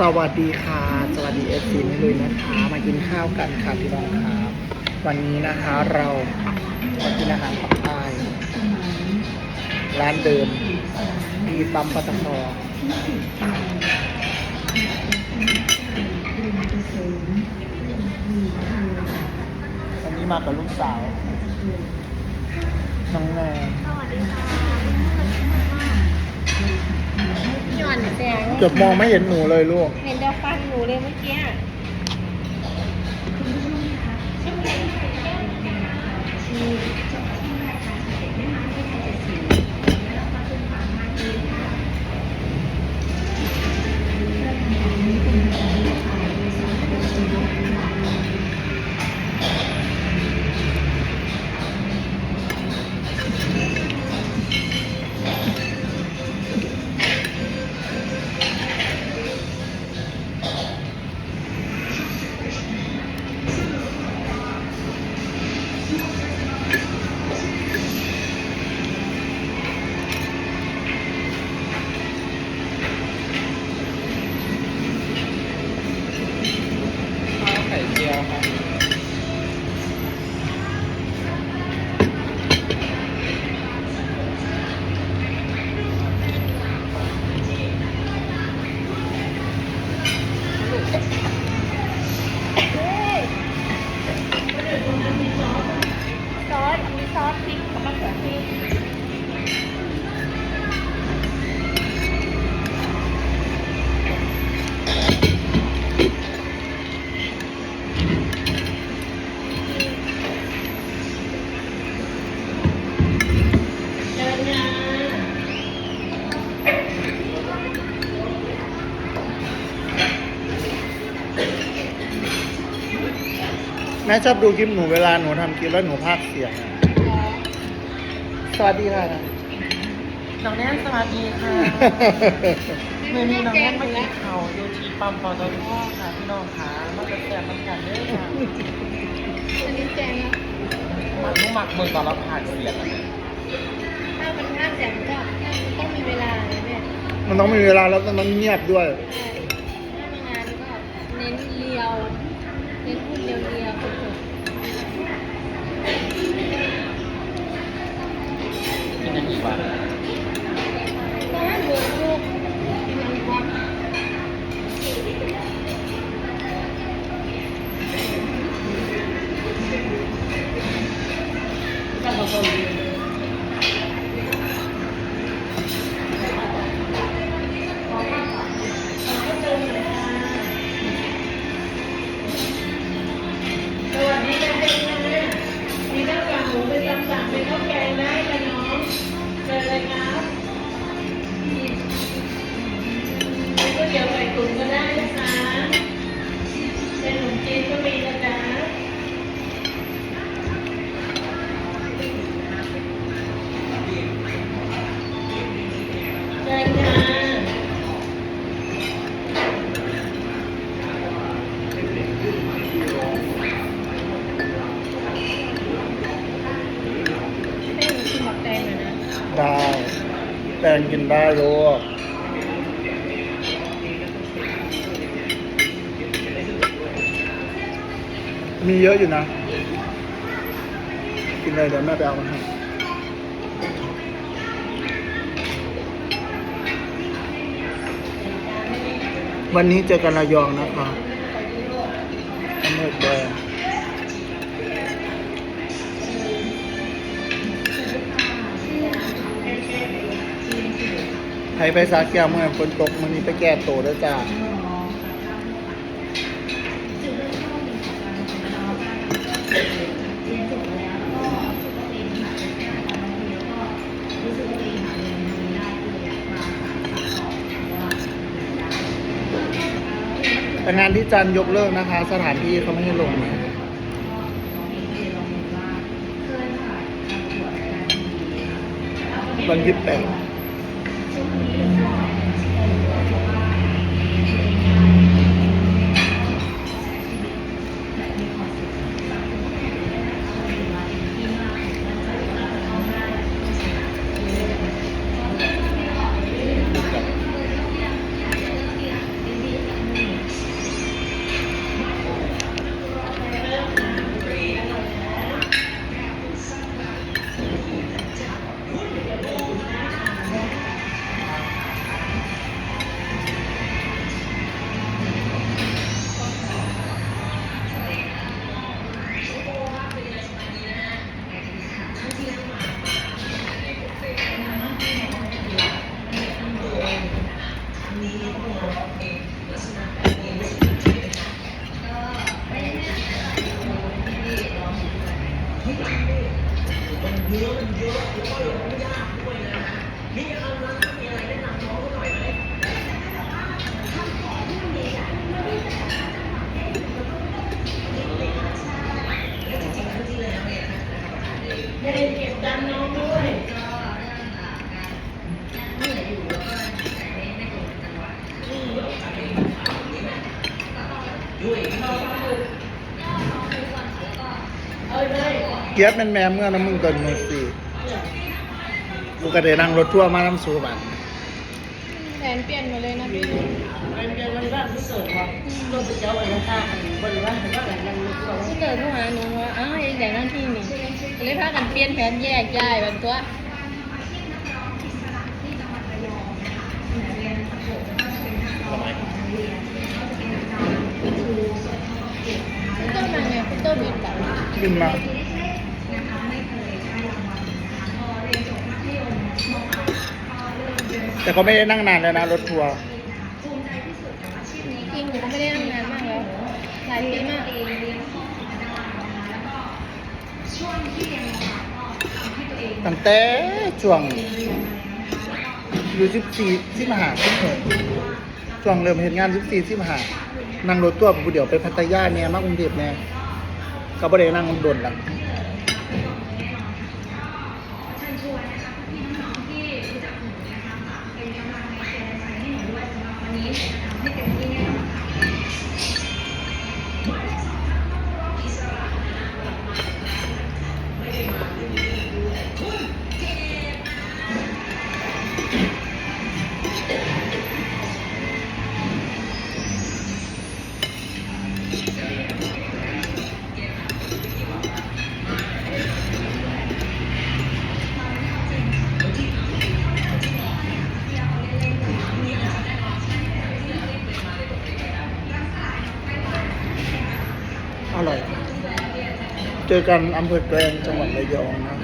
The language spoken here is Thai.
สวัสดีค่ะ สวัสดีเอฟซีนี่เลยนะคะ มากินข้าวกันค่ะพี่น้องครับวันนี้นะคะเรามากินอาหารปักใต้ร้านเดิมที่ปั๊มปตทวันนี้มากับลูกสาว น้องแนนสวัสดีค่ะ พี่หวานแสงเกือบมองไม่เห็นหนูเลยลูก เห็นดาวฟันหนูเลยเมื่อกี้ Thank you. แม่ชอบดูคลิปหนูเวลาหนูทำคลิปแล้วหนูพากย์เสียงอะสวัสดีค่ะ น้องแนนสวัสดีค่ะมือนี้น้องแนนมากินข้าวอยู่ที่ปั๊มปตทค่ะพี่น้องค่ะมาเป็นแฟนน้ำกันเด้อค่ะอันนี้แจงนะมันต้องหมักเมืองตอนเราผ่านเสียงอะถ้ามันห้าแสนก็ต้องมีเวลาเลยแม่มันต้องมีเวลาแล้วมันเงียบด้วย ใช่ถ้ามีงานก็เน้นเรียว เน้นพูดเรียวเรียวๆฝึกกินอันนี้ว่าๆก็ให้ดูลูกมัน แตงกินได้ลูกมีเยอะอยู่นะ กินเลยเดี๋ยวแม่ไปเอามาให้วันนี้เจอกันระยองนะคะน้ำหมกแดงใครไปสาแก้วเมื่อฝนตกมันนี้ไปแก้โตด้วยจ้าแต่งานที่จันยกเลิกนะคะ สถานที่เขาไม่ให้ลงนะวันที่แปด เกียบแม่นแม่เมื่อน้ำมึงเกินมือสี่กูก็ได้นั่งรถทัวร์มาน้ำสูบันแผนเปลี่ยนหมดเลยนะพี่อันเดียวกันว่าที่เกิดว่ารถไปเจ้าไว้ข้างบริวารแต่ว่าหลังยังรู้ว่าที่เกิดผู้หาหนูว่าอ้าวไอ้แดงนั่นที่นี่ก็เลยพากันเปลี่ยนแผนแยกย้ายแบบตัวคุณ บขึ้นมาแต่ก็ไม่ได้นั่งนานแล้วนะ รถทัวร์จริงหนูก็ไม่ได้นั่งนานมากแล้วหลายปีมากตั้งแต่ช่วงอยู่สิบสี่สิบห้าสิบหกช่วงเริ่มเห็นงานสิบสี่สิบหานั่งรถตัวผู้เดียวไปพัทยาเนี่ยมากรุงเทพเนี่ย ก็ไม่ได้นั่งโดนหลัง อร่อย เจอกันอำเภอแกลงจังหวัดระยองนะ